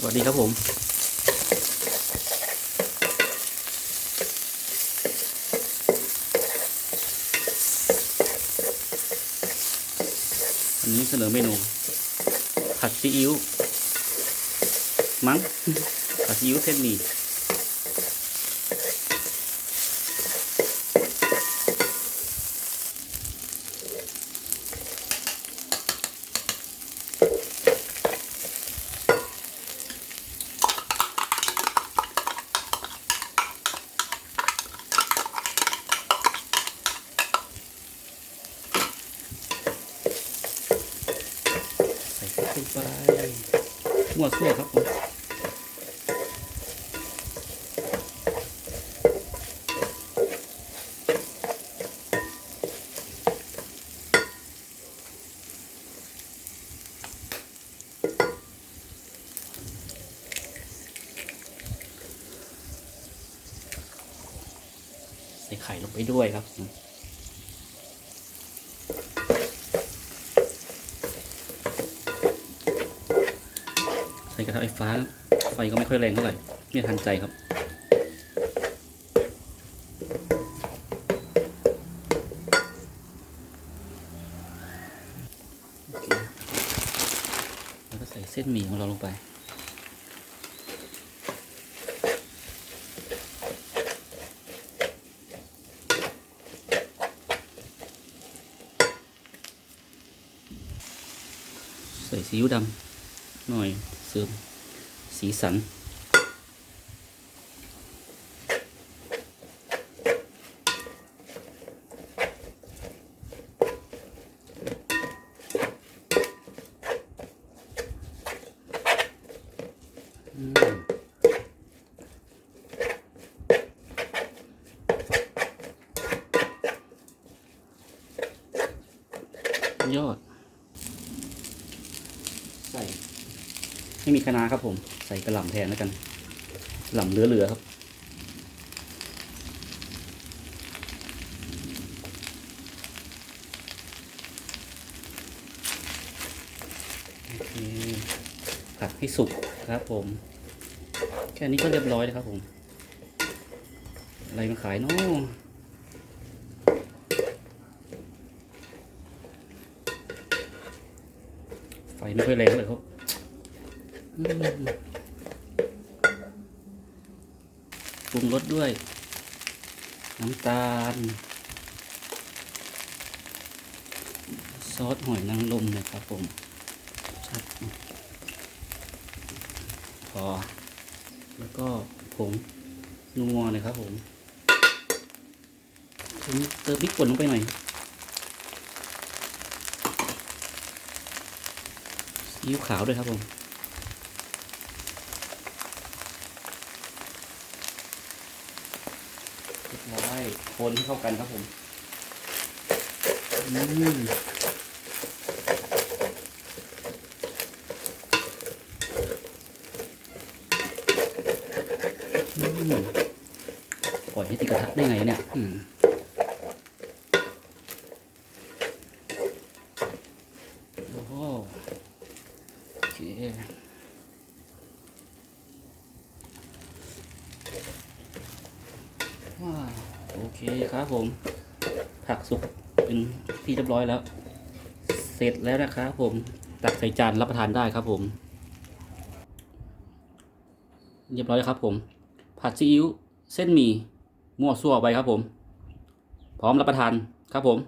สวัสดีครับผมวันนี้เสนอเมนู ผัดซีอิ๊วมั้งผัดซีอิ๊วเส้นหมี่ ใส่เข้าไปมั่วซั่วครับผมใส่ไข่ลงไปด้วยครับผมใส่ กระทะไฟฟ้า ไฟก็ไม่ค่อยแรงเท่าไหร่ไม่ทันใจครับแล้วก็ใส่เส้นหมี่ของเราลงไปใส่ซีอิ๊วดำ หน่อยเสริมสีสันยอด ใส่ ไม่มีคะน้าครับผม ใส่กระหล่ำแทนแล้วกันกระหล่ำเหลือๆครับ ผัดให้สุกครับผม แค่นี้ก็เรียบร้อยแล้วครับผม อะไรมาขายเนาะไฟไม่ค่อยแรงเลยครับ ปรุงรสด้วย น้ำตาล ซอสหอยนางรมนะครับผมชัดพอ แล้วก็ผงนัวนะครับผมผมเติมพริกป่นลงไปหน่อยซีอิ๊วขาวด้วยครับผม รียบร้อยคนให้เข้ากันครับผมอืมปล่อยให้ติดกระทะได้ไงเนี่ย อืมโอ้โหโอเค ว้าว โอเคครับผม ผักสุกเป็นที่เรียบร้อยแล้ว เสร็จแล้วนะครับผม ตักใส่จานรับประทานได้ครับผม เรียบร้อยครับผม ผัดซีอิ๊วเส้นหมี่มั่วซั่วไปครับผม พร้อมรับประทานครับผม